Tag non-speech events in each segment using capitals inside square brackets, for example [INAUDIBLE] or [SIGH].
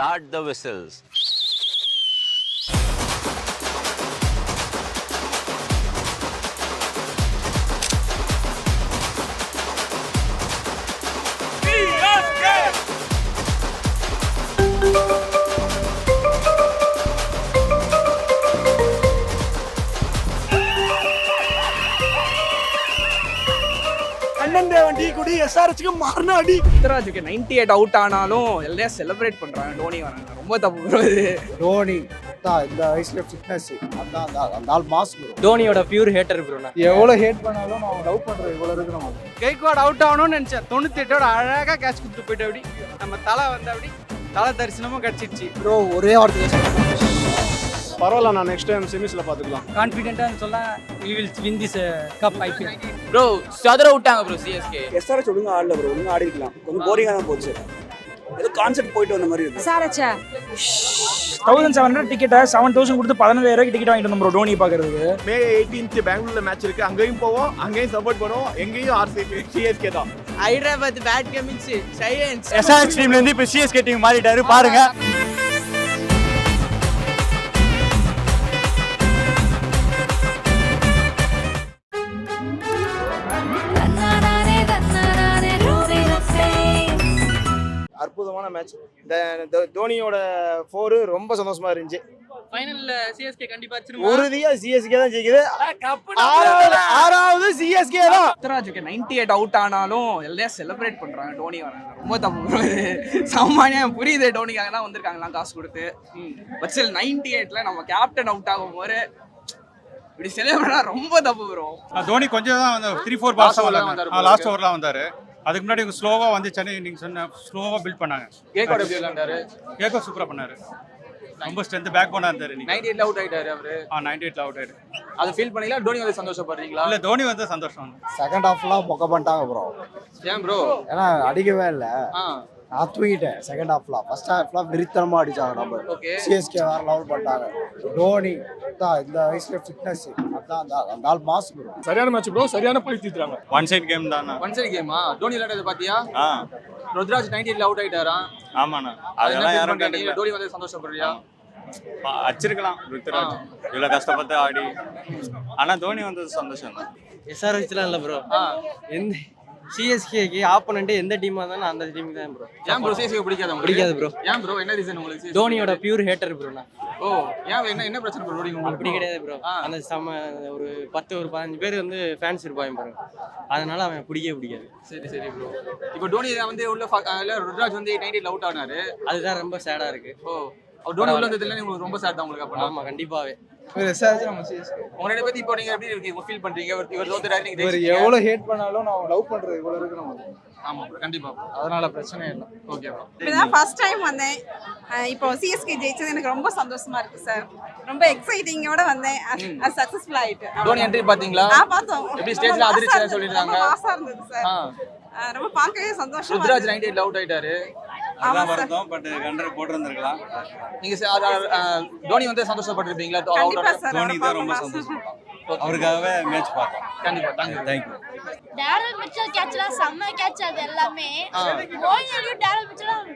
Start the whistles. Kannan தேவன் tea குடி எஸ்ஆர்ஹெச்சுக்கு மாறின அடி. ருத்ராஜுக்கு நைன்டி எயிட் அவுட் ஆனாலும் எல்லாரும் செலிப்ரேட் பண்றாங்க. டோனி வராங்க. ரொம்ப தப்பு bro இது. தோனி இந்த வயசுல ஃபிட்னஸ் அதான் அந்த அந்த ஆள் மாஸ் தோனியோட பியூர் ஹேட்டர் ப்ரோ நான். எவ்வளவு ஹேட் பண்ணாலும் நான் லவ் பண்றது இவ்வளவு இருக்கு நம்ம. கெய்க்வாட் அவுட் ஆகணும்னு நினைச்சேன். தொண்ணூத்தி எட்டோட அழகா கேட்ச் கொடுத்துட்டு போயிட்டு அப்படி நம்ம தலை வந்து அப்படி தலை தரிசனமும் கிடைச்சிருச்சு. ப்ரோ ஒரே வார்த்தை பரவாயில்ல நான் நெக்ஸ்ட் டைம் செமிஸ்ல பாத்துக்கலாம் கான்ஃபிடென்ட்டாக சொல்ல we will win this cup IPL bro சதுர விட்டாங்க ப்ரோ சிஎஸ்கே எஸ்ஆர்எச் ஒழுங்கா ஆடல ப்ரோ ஒழுங்கா ஆடி இருக்கலாம் கொஞ்சம் போரிங்கா தான் போச்சு. ஏதோ கான்செப்ட் போயிட்டு வந்த மாதிரி இருக்கு. விசாரிச்சா தௌசண்ட் செவன் ஹண்ட்ரட் டிக்கெட்டை செவன் தௌசண்ட் கொடுத்து பதினஞ்சாயிரம் ரூபாய்க்கு டிக்கெட் வாங்கிட்டு வந்தோம் ப்ரோ டோனி பார்க்கறதுக்கு மே எயிட்டீன்த் பெங்களூர்ல மேட்ச் இருக்கு. அங்கேயும் போவோம் அங்கேயும் சப்போர்ட் பண்ணுவோம். எங்கேயும் ஆர்சிபி சிஎஸ்கே தான். Hyderabad Pat Cummins silence SRH டீம்ல இருந்து இப்போ சிஎஸ்கே டீம் மாறிட்டாரு பாருங்க. அற்புதமான மேட்ச் தோனியோட ஃபோரு ரொம்ப சந்தோஷமா இருந்துச்சு. ஃபைனல்ல சிஎஸ்கே கண்டிப்பா உறுதியா சிஎஸ்கே தான் ஜெயிக்குது. ஆறாவது ஆறாவது சிஎஸ்கே தான். ருத்ராஜுக்கு நைன்டி எயிட் அவுட் ஆனாலும் எல்லாரும் செலிப்ரேட் பண்றாங்க டோனி வராங்க ரொம்ப தப்பு. சாமானியம் புரியுது டோனிக்காக தான் காசு கொடுத்து. பட் சில நைன்டி எயிட்ல நம்ம கேப்டன் அவுட் ஆகும் போது இப்படி செலிப்ரேட் ரொம்ப தப்பு ப்ரோ தோனி கொஞ்சம் தான் வந்து த்ரீ ஃபோர் பால்ஸ் தான் வந்தாரு லாஸ்ட் ஓவர்லாம் வந்தாரு. அதுக்கு முன்னாடி இவங்க ஸ்லோவாக வந்து சென்னை நீங்கள் சொன்ன ஸ்லோவாக பில்ட் பண்ணாங்க. கேக்கோட எப்படி விளையாண்டாரு கேக்கோ சூப்பராக பண்ணாரு. ரொம்ப ஸ்ட்ரென்த் பேக் போனா இருந்தாரு நீங்க நைன்டி எயிட்ல அவுட் ஆயிட்டாரு அவரு. ஆ நைன்டி எயிட்ல அவுட் ஆயிடு அதை ஃபீல் பண்ணீங்களா? டோனி வந்து சந்தோஷப்படுறீங்களா? இல்ல தோனி வந்து சந்தோஷம். செகண்ட் ஹாஃப்லாம் பொக்க பண்ணிட்டாங்க ப்ரோ ஏன் ப்ரோ ஏன்னா அடிக்கவே இல்லை. ஆ. நான் தூங்கிட்டேன். செகண்ட் ஹாஃப்லாம் ஃபர்ஸ்ட் ஹாஃப்லாம் விரித்தனமா அடிச்சாங்க நம்ம. சிஎஸ்கே வேற லெவல் பண்ணிட்டாங்க. தோனி தான் இந்த வயசுல ஃபிட்னஸ் அதான் அந்த ஆள் மாஸ் ப்ரோ சரியான மேட்ச் ப்ரோ சரியான பழி தீத்துறாங்க ஒன் சைட் கேம் தானா ஒன் சைடு கேமா டோனி விளையாடுறது பாத்தியா? ஆ. ருத்ராஜ் நைன்டி எயிட்ல அவுட் ஆயிட்டாரா? ஆமாண்ணா. அதெல்லாம் யாரும்? கண்டுக்கல டோனி வந்து சந்தோஷப்படுறியா? அடிச்சிருக்கலாம் ருத்துராஜ் இவ்வளவு கஷ்டப்பட்டு ஆடி. ஆனா தோனி வந்தது சந்தோஷம் தான் எஸ்ஆர்ஹெச்லாம் இல்லை ப்ரோ எந்த சிஎஸ்கேக்கு ஆப்போனண்ட் எந்த டீமாக இருந்தாலும் அந்த டீமுக்கு தான் ப்ரோ ஏன் ப்ரோ சிஎஸ்கே பிடிக்காத பிடிக்காது ப்ரோ ஏன் ப்ரோ என்ன ரீசன் உங்களுக்கு தோனியோட பியூர் ஹேட்டர் ப்ரோ நான். ஓ ஏன் என்ன என்ன பிரச்சனை ப்ரோ உங்களுக்கு அப்படி கிடையாது ப்ரோ. அந்த செம ஒரு பத்து ஒரு பதினஞ்சு பேர் வந்து ஃபேன்ஸ் இருப்பாங்க பாருங்க அதனால அவன் பிடிக்கவே பிடிக்காது. சரி சரி ப்ரோ இப்போ டோனி வந்து உள்ள ருத்ராஜ் வந்து நைன்டி அவுட் ஆனாரு. அதுதான் ரொம்ப சேடாக இருக்கு. ஓ. டோனி உள்ள வந்ததுல உங்களுக்கு ரொம்ப சேட் தான் உங்களுக்கு உங்க ரெண்டு பேத்தி இப்போ நீங்க எப்படி இருக்கீங்க? ஃபீல் பண்றீங்க? இவர் தோத்துறாரு நீங்க இவர். எவ்வளவு ஹேட் பண்ணாலும் நான் லவ் பண்றது இவ்வளவு இருக்கு நம்ம ஆமா கண்டிப்பா. அதனால பிரச்சனை இல்லை. ஓகே ப்ரோ இப்பதான் ஃபர்ஸ்ட் டைம் வந்தேன். இப்போ சிஎஸ்கே ஜெயிச்சது எனக்கு ரொம்ப சந்தோஷமா இருக்கு சார் ரொம்ப எக்ஸைட்டிங்கோட வந்தேன். அது சக்சஸ்ஃபுல் ஆயிட்டு. டோனி என்ட்ரி பாத்தீங்களா ஆ பார்த்தோம். எப்படி ஸ்டேஜ்ல அதிர்ச்சியா இருந்தது. சார் ரொம்ப பார்க்கவே சந்தோஷமா ருத்ராஜ் இருந்தது. நைன்டி எயிட்ல அவுட் ஆயிட்டாரு. அதான் வருத்தம் பட் கண்டர் போட்டிருந்திருக்கலாம். நீங்க டோனி வந்து சந்தோஷப்பட்டிருப்பீங்களா? தோனி தான் ரொம்ப சந்தோஷம் அவருக்காகவே மேட்ச் பார்த்தோம். கண்டிப்பா thank you thank you Daryl Mitchell கேட்ச்லாம் செம்ம கேட்ச் அது எல்லாமே. ஓய்னியும் டேரல் மிச்சலும்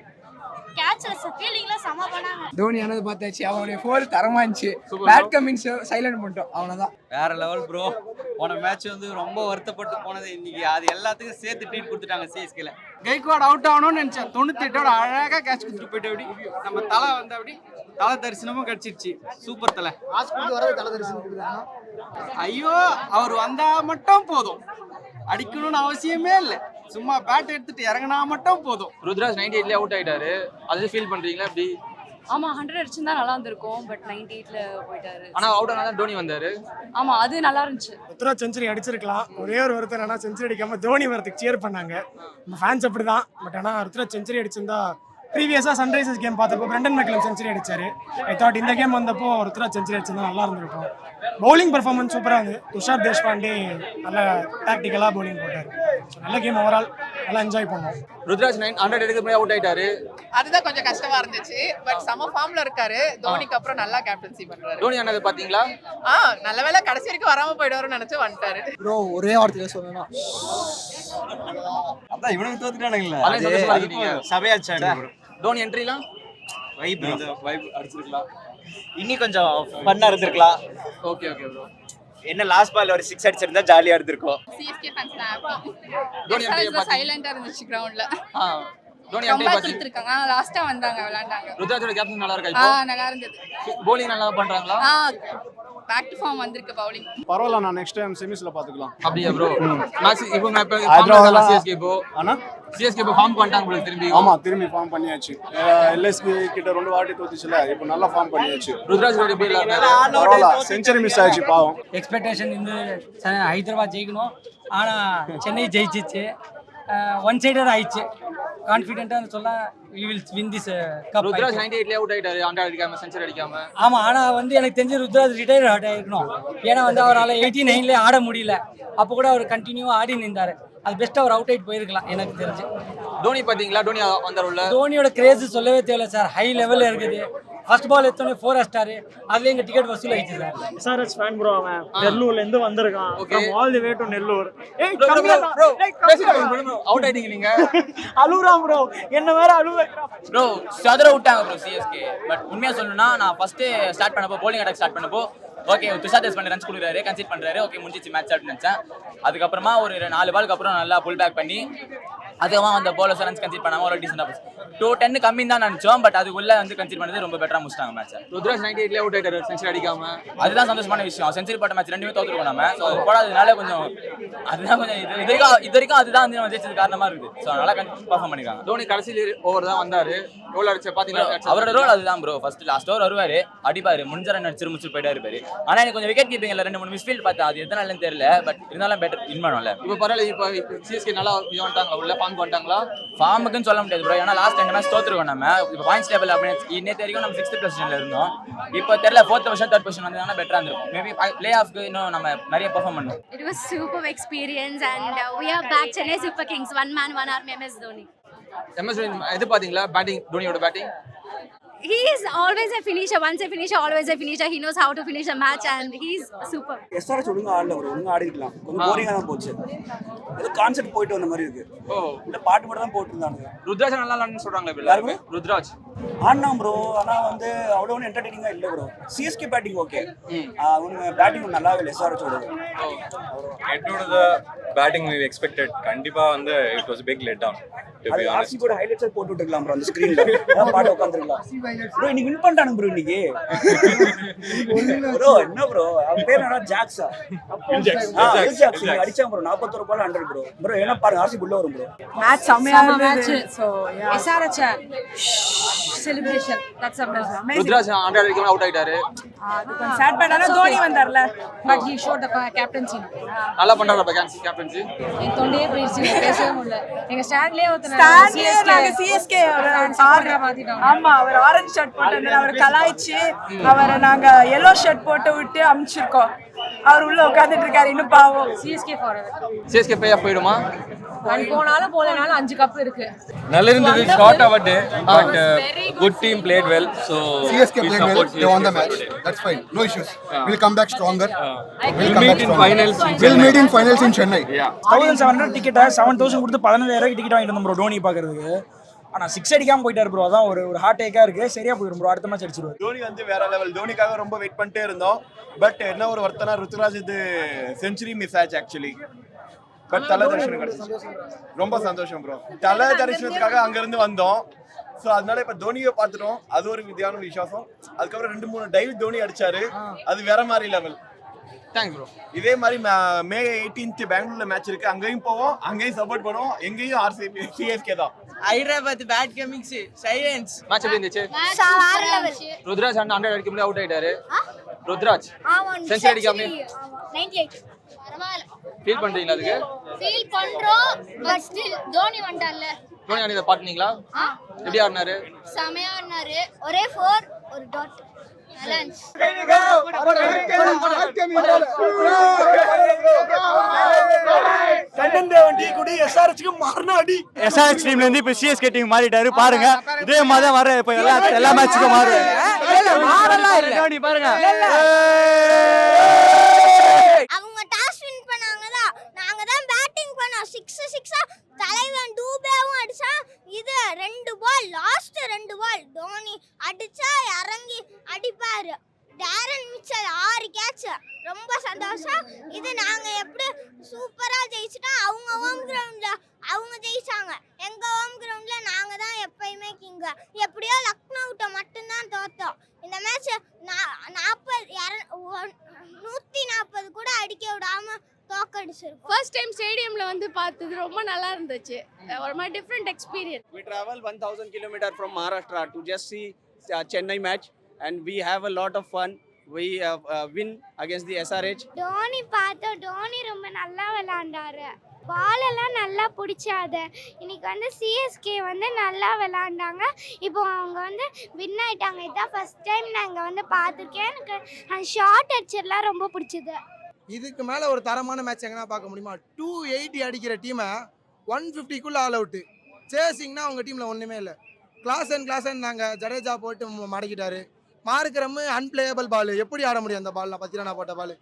பார்த்தாச்சு அவனுடைய ஃபோர் தரமா இருந்துச்சு. பேட் கமிங்ஸ் சைலண்ட் பண்ணிட்டோம் அவ்வளவுதான். வேற லெவல் ப்ரோ போன மேட்ச் வந்து ரொம்ப வருத்தப்பட்டு போனது இன்னைக்கு. அது எல்லாத்துக்கும் சேர்த்து ட்ரீட் கொடுத்துட்டாங்க சிஎஸ்கேல கெய்க்வாட் அவுட் ஆகணும்னு நினைச்சேன். தொண்ணூத்தி எட்டோட அழகா கேட்ச் கொடுத்துட்டு போயிட்டு அப்படி நம்ம தலை வந்து அப்படி தலை தரிசனமும் கிடைச்சிருச்சு. சூப்பர் தலை. ஐயோ அவர் வந்தா மட்டும் போதும். அடிக்கணும்னு அவசியமே இல்லை. சும்மா பேட் எடுத்துட்டு இறங்கினா மட்டும் போதும். ருத்ராஜ் நைன்டி எயிட்ல அவுட் ஆயிட்டாரு. அது ஃபீல் பண்றீங்களா எப்படி? ஆமா ஹண்ட்ரட் அடிச்சிருந்தா நல்லா இருந்திருக்கும் பட் நைன்டி எயிட்ல போயிட்டாரு. ஆனா அவுட் ஆனா தான் டோனி வந்தாரு. ஆமா அது நல்லா இருந்துச்சு. ருத்ராஜ் செஞ்சுரி அடிச்சிருக்கலாம். ஒரே ஒரு வருத்தம் என்னன்னா செஞ்சுரி அடிக்காம தோனி வரதுக்கு சேர் பண்ணாங்க. ஃபேன்ஸ் அப்படிதான். பட் ஆனா ருத்ராஜ் செஞ்சுரி அடிச்சிருந்தா ப்ரீவியஸாக சன்ரைசர்ஸ் கேம் பார்த்தப்போ பிரண்டன் மெக்கலம் செஞ்சுரி அடிச்சாரு. ஐ தாட் இந்த கேம் வந்தப்போ ருத்ராஜ் செஞ்சுரி அடிச்சிருந்தா நல்லா இருந்திருக்கும். பவுலிங் பெர்ஃபார்மன்ஸ் சூப்பராக இருந்தது. துஷார் தேஷ்பாண்டே நல்ல டாக்டிக்கலாக பவுலிங் போட்டார். நல்ல கேம் ஓவரால் நல்லா என்ஜாய் பண்ணோம். ருத்ராஜ் நைன் ஹண்ட்ரட் எடுக்க போய் அவுட் ஆயிட்டாரு. அதுதான் கொஞ்சம் கஷ்டமா இருந்துச்சு. பட் செம ஃபார்ம்ல இருக்காரு. தோனிக்கு அப்புறம் நல்லா கேப்டன்சி பண்றாரு. டோனி ஆனது பாத்தீங்களா ஆ நல்ல வேளை கடைசி வரைக்கும் வராம போயிடுவாருன்னு நினைச்சு வந்துட்டாரு. ப்ரோ ஒரே வார்த்தையில சொல்லணும் அதான் இவனுக்கு தோத்துட்டானுங்களா. சபையாச்சாடு டோனி என்ட்ரிலாம்? வைப் வைப் அடிச்சிருக்கலாம். இன்னி கொஞ்சம் ஃபன்னா இருந்திருக்கலாம். ஓகே ஓகே ப்ரோ என்ன லாஸ்ட் பால் ஒரு சிக்ஸ் அடிச்சிருந்தா ஜாலியா இருந்திருக்கும். சிஎஸ்கே ஃபேன்ஸ் தோனி பாத்தீங்க? சைலண்டா இருந்துச்சு கிரவுண்ட்ல ஆ தோனி லாஸ்டா வந்தாங்க விளையாண்டாங்க. ருத்ராஜோட கேப்டன் நல்லா இருக்கா இப்போ? நல்லா இருந்தது. போலிங் நல்லா பண்றாங்களா? பேக் டு ஃபார்ம் வந்திருக்கு பவுலிங் பரவாயில்ல நான் நெக்ஸ்ட் டைம் செமிஸ்ல பாத்துக்கலாம். அப்படியா ப்ரோ இப்போ நான் இப்போ ஹைதராபாத்ல- சிஎஸ்கே இப்போ. ஆனா சிஎஸ்கே இப்போ ஃபார்ம் பண்ணிட்டாங்க உங்களுக்கு திரும்பி. ஆமா திரும்பி ஃபார்ம் பண்ணியாச்சு. எல்எஸ்பி கிட்ட ரெண்டு வாட்டி தோத்துச்சுல இப்போ நல்லா ஃபார்ம் பண்ணியாச்சு. ருத்ராஜ் பரவாயில்ல செஞ்சுரி மிஸ் ஆயிடுச்சு பாவம். எக்ஸ்பெக்டேஷன் இந்த ஹைதராபாத் ஜெயிக்கணும். ஆனால் சென்னை ஜெயிச்சிச்சு. ஒன் சைடட் ஆயிடுச்சு. கான்ஃபிடென்ட்டாக சொல்ல we will win this cup Ruturaj ninety எயிட்லேயே out ஆயிட்டாரு ஹண்ட்ரட் அடிக்காம செஞ்சுரி அடிக்காம. ஆமாம் ஆனால் வந்து எனக்கு தெரிஞ்சு ருத்ராஜ் ரிட்டையர் அவுட் ஆயிருக்கணும் ஏன்னா வந்து அவரால் எயிட்டி நைன்லேயே ஆட முடியல. அப்போ கூட அவர் கண்டினியூவாக ஆடி நின்றார் அது பெஸ்ட்டாக அவர் அவுட் ஆயிட்டு போயிருக்கலாம் எனக்கு தெரிஞ்சு. தோனி பாத்தீங்களா தோனி வந்தாருல்ல தோனியோட கிரேஸ் சொல்லவே தேவையில்ல சார் ஹை லெவலில் இருக்குது. ஃபர்ஸ்ட் பால் எடுத்தோடனே ஃபோர் ஸ்டார் அதுலேயே எங்கள் டிக்கெட் வசூல் ஆயிடுச்சு சார் எஸ்ஆர்எஸ் ஃபேன் ப்ரோ அவன் நெல்லூர்ல இருந்து வந்திருக்கான். Okay. All the way to Nellore ஏய் bro, அவுட் ஆயிட்டீங்க நீங்க. [LAUGHS] அழுகுறான் ப்ரோ என்ன வேற அழுவ ப்ரோ சதுர விட்டாங்க ப்ரோ சிஎஸ்கே பட் உண்மையா சொல்லணும்னா நான் ஃபர்ஸ்ட் ஸ்டார்ட் பண்ணப்போ போலிங் அட்டாக் ஸ்டார்ட் பண்ணப்போ ஓகே துஷார் தேஸ் பண்ணி ரன்ஸ் கொடுக்குறாரு கன்சிட் பண்ணுறாரு ஓகே முடிஞ்சிச்சு மேட்ச் அப்படின்னு நினைச்சேன். அதுக்கப்புறமா ஒரு நாலு பாலுக்கு அப்புறம் நல்லா புல் பேக் பண்ணி அதுக்கப்புறமா அந்த போலர்ஸ் ரன்ஸ் கன்சிட் பண்ணாம ஒரு டீசெண்டாக போச்சு. டூ டென் கம்மி தான் நினைச்சோம் பட் அதுக்குள்ள வந்து கன்சிட் பண்ணது ரொம்ப பெட்டரா முடிச்சிட்டாங்க மேட்ச் ருத்ராஜ் நைன்டி எயிட்லேயே அவுட் ஆயிட்டாரு செஞ்சுரி அடிக்காம. அதுதான் சந்தோஷமான விஷயம். செஞ்சுரி போட்ட மேட்ச் ரெண்டுமே தோத்துருக்கோம் நம்ம ஸோ அது போடாததுனால கொஞ்சம் அதுதான் கொஞ்சம் இது இது வரைக்கும் இது வரைக்கும் அதுதான் வந்து நம்ம ஜெயிச்சது காரணமா இருக்குது. ஸோ நல்லா பர்ஃபார்ம் பண்ணிருக்காங்க. தோனி கடைசி ஓவர் தான் வந்தாரு. எவ்வளவு அடிச்ச பாத்தீங்களா? அவரோட ரோல் அதுதான் ப்ரோ ஃபர்ஸ்ட் லாஸ்ட் ஓவர் வருவாரு. அடிப்பாரு. முடிஞ்ச ரன் அடிச்சு முடிச்சு போயிட்டே இருப்பாரு ஆனா எனக்கு கொஞ்சம் விக்கெட் கீப்பிங்ல ரெண்டு மூணு மிஸ்ஃபீல்ட் பார்த்தேன் அது எத்தனாலன்னு தெரியல பட் இருந்தாலும் பெட்டர் வின் பண்ணும்ல இப்போ பரவாயில்ல இப்போ சிஎஸ்கே நல்லா வந்துட்டாங்களா உள்ள ஃபார்ம் பண்ணிட்டாங்களா ஃபார்முக்குன்னு சொல்ல முடியாது ப்ரோ ஏன்னா லாஸ்ட் ரெண்டு மேட்ச் தோத்துருக்கோம் நம்ம. இப்போ பாயிண்ட்ஸ் டேபிள் அப்படின்னு இன்னே வரைக்கும் நம்ம சிக்ஸ்த் பொசிஷன்ல இருந்தோம். இப்போ தெரியல ஃபோர்த் பொசிஷன் தேர்ட் பொசிஷன் வந்ததுனா பெட்டரா இருந்திருக்கும். மேபி பிளே ஆஃப்க்கு இன்னும் நம்ம நிறைய perform It was super experience and uh, we are back Chennai Super Kings, one man, one arm, MS Dhoni. MS Dhoni இது பாத்தீங்களா? Batting தோனியோட batting He is always a finisher, once a finisher, always a finisher. He knows how to finish a match and he's super. SRS ஒழுங்கா ஆடல bro ஒழுங்கா ஆடி இருக்கலாம். கொஞ்சம் போரிங்கா தான் போச்சு. ஏதோ கான்செப்ட் போயிட்டு வந்த மாதிரி இருக்கு. ஓ. இந்த பாட்டு மட்டும் தான் போட்டுருந்தாங்க. ருத்ராஜ் நல்லா இப்போ யாருமே? எல்லாருமே ருத்ராஜ். ஆடினா ப்ரோ ஆனா வந்து அவ்வளோ ஒன்றும் என்டர்டெய்னிங்கா இல்லை ப்ரோ சிஎஸ்கே பேட்டிங் ஓகே அவங்க பேட்டிங் நல்லாவே இல்லை எஸ்ஆர்எஸ் ஓடுது என்னோட பேட்டிங் we expected. கண்டிப்பா வந்து it was big let down அது பி ஆர்சி கூட ஹைலைட்ஸ் போட்டு விட்டுருக்கலாம் ப்ரோ அந்த ஸ்கிரீன்ல பாட்டு உட்காந்துருக்கலாம் ப்ரோ இன்னைக்கு வின் பண்ணிட்டானுங்க ப்ரோ இன்னைக்கு. ப்ரோ என்ன ப்ரோ அவன் பேர் என்ன ஜாக்ஸா ஜாக்ஸ் அடிச்சான் ப்ரோ நாற்பத்தொரு பால் ஹண்ட்ரட் ப்ரோ ப்ரோ ஏன்னா பாருங்க ஆர்சி உள்ள வரும் ப்ரோ மேட்ச் செம்மையா இருந்தது. So SRH celebration that's amazing Ruturaj hundred அடிக்காம அவுட் ஆயிட்டாரு அது கொஞ்சம் சேட் பண்ணால Dhoni வந்தார்ல. But he shot the captaincy நல்லா பண்றாரு அப்ப கேப்டன்சி என் தொண்டையே போயிடுச்சு பேசவே முடியல. எங்க ஸ்டாண்ட்லயே ஸ்டாண்ட்லயே நாங்க சிஎஸ்கே மாத்திட்டோம். ஆமா அவர் ஆரஞ்சு ஷர்ட் போட்டு அவர் கலாய்ச்சி அவரை நாங்க எல்லோ ஷர்ட் போட்டு விட்டு அமுச்சிருக்கோம். அவர் உள்ள உட்கார்ந்துட்டு இருக்காரு இன்னும் பாவம். சிஎஸ்கே ஃபார் சிஎஸ்கே பே ஆஃப் போயிடுமா? அது போனாலும் போலனாலும் அஞ்சு கப் இருக்கு. நல்ல இருந்தது short our day but good team played well so CSK played well. They won the match. That's fine. No issues. We'll come back stronger. We'll come back meet in stronger. finals in We'll meet in finals in Chennai. Thousand seven hundred டிக்கெட்டை seven thousand கொடுத்து பதினஞ்சாயிரம் ticket வாங்கிட்டு வந்தோம் bro Dhoni பார்க்கறதுக்கு. ஆனால் six அடிக்காம போயிட்டாரு bro அதான் ஒரு ஒரு ஹார்ட் டேக்காக இருக்கு. சரியா போயிடும் ப்ரோ அடுத்த மேட்ச் அடிச்சிருவாரு. தோனி வந்து வேற லெவல் தோனிக்காக ரொம்ப வெயிட் பண்ணிட்டே இருந்தோம். பட் என்ன ஒரு வருத்தனா ருத்துராஜ் இது செஞ்சுரி மிஸ் ஆச்சு ஆக்சுவலி பட் தலை தரிசனம் கிடைச்சிச்சு. ரொம்ப சந்தோஷம் ப்ரோ தலை தரிசனத்துக்காக அங்க இருந்து வந்தோம். ஸோ அதனால இப்ப தோனியை பார்த்துட்டோம். அது ஒரு வித்தியான விசுவாசம். அதுக்கப்புறம் ரெண்டு மூணு டைவ் தோனி அடிச்சாரு. அது வேற மாதிரி லெவல் தேங்க்ஸ் ப்ரோ இதே மாதிரி மே- எயிட்டீன்த் பெங்களூர்ல மேட்ச் இருக்கு. அங்கேயும் போவோம். அங்கேயும் சப்போர்ட் பண்ணுவோம். எங்கேயும் ஆர்சிபி சிஎஸ்கே தான். Hyderabad Pat Cummins silence match எப்படி இருந்துச்சு. ருத்ராஜ் ஹண்ட்ரட் அடிக்க முடியாது அவுட் ஆயிட்டாரு. ருத்ராஜ் செஞ்சுரி அடிக்காம ஃபீல் பண்றீங்களா அதுக்கு? ஃபீல் பண்றோம் பட் ஸ்டில் தோனி வந்துட்டார்ல தோனி அணி பாட்டுனீங்களா? எப்படி ஆடினாரு? செமையா ஆடினாரு. ஒரே ஃபோர் ஒரு டாட் கண்ணன் டீ குடி எஸ்ஆர்எச்க்கு மாறின அடி. எஸ்ஆர்எச் டீம்ல இருந்து இப்ப சிஎஸ்கே டீம் மாறிட்டாரு. பாருங்க. இதே மாதிரி தான் வர இப்ப எல்லா எல்லா மேட்சுக்கும் மாறு டோனி பாருங்க அவங்க டாஸ் வின் பண்ணாங்க தான் நாங்க தான் பேட்டிங் பண்ணோம் சிக்ஸ் சிக்ஸா தலைவன் டூபேவும் அடிச்சான் இது ரெண்டு பால் லாஸ்ட் ரெண்டு பால் தோனி அடிச்சா இறங்கி அடிப்பாரு டேரன் மிச்சல் ஆறு கேட்ச் ரொம்ப சந்தோஷம் இது நாங்க எப்படி சூப்பரா ஜெயிச்சிட்டோம் அவங்க ஹோம் கிரவுண்ட்ல அவங்க ஜெயிச்சாங்க எங்க ஹோம் கிரவுண்ட்ல நாங்க தான் எப்பயுமே கிங்க எப்படியோ லக்னோட்ட மட்டும்தான் தோத்தோம் இந்த மேட்ச் நாற்பது நூத்தி நாற்பது கூட அடிக்க விடாம தோக்கடிச்சிருக்கோம் ஃபர்ஸ்ட் டைம் ஸ்டேடியம்ல வந்து பார்த்தது ரொம்ப நல்லா இருந்துச்சு. ஒரு மாதிரி different experience We travel 1000 kilometer from Maharashtra to just see uh, Chennai match and we have a lot of fun. We uh, uh, win against the SRH. Dhoni பார்த்தோம் டோனி ரொம்ப நல்லா விளாண்டாரு. பால் எல்லாம் நல்லா பிடிச்சாது இன்னைக்கு வந்து சிஎஸ்கே வந்து நல்லா விளாண்டாங்க. இப்போ அவங்க வந்து வின் ஆயிட்டாங்க. இதான் ஃபர்ஸ்ட் டைம் நான் இங்கே வந்து பார்த்துருக்கேன். எனக்கு ஷார்ட் அடிச்சர்லாம் ரொம்ப பிடிச்சது. இதுக்கு மேலே ஒரு தரமான மேட்ச் எங்கன்னா பார்க்க முடியுமா? டூ எயிட்டி அடிக்கிற டீமை ஒன் ஃபிஃப்டிக்குள்ளே ஆல் அவுட்டு சேசிங்னா அவங்க டீமில் ஒன்றுமே இல்லை. கிளாஸ் அண்ட் கிளாஸ் அண்ட் நாங்கள் ஜடேஜா போட்டு மடக்கிட்டாரு. மார்க்ரம் அன்பிளேயபிள் பால் எப்படி ஆட முடியும் அந்த பால்லாம் பத்திரனா போட்ட பால்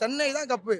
சென்னை தான் கப்பு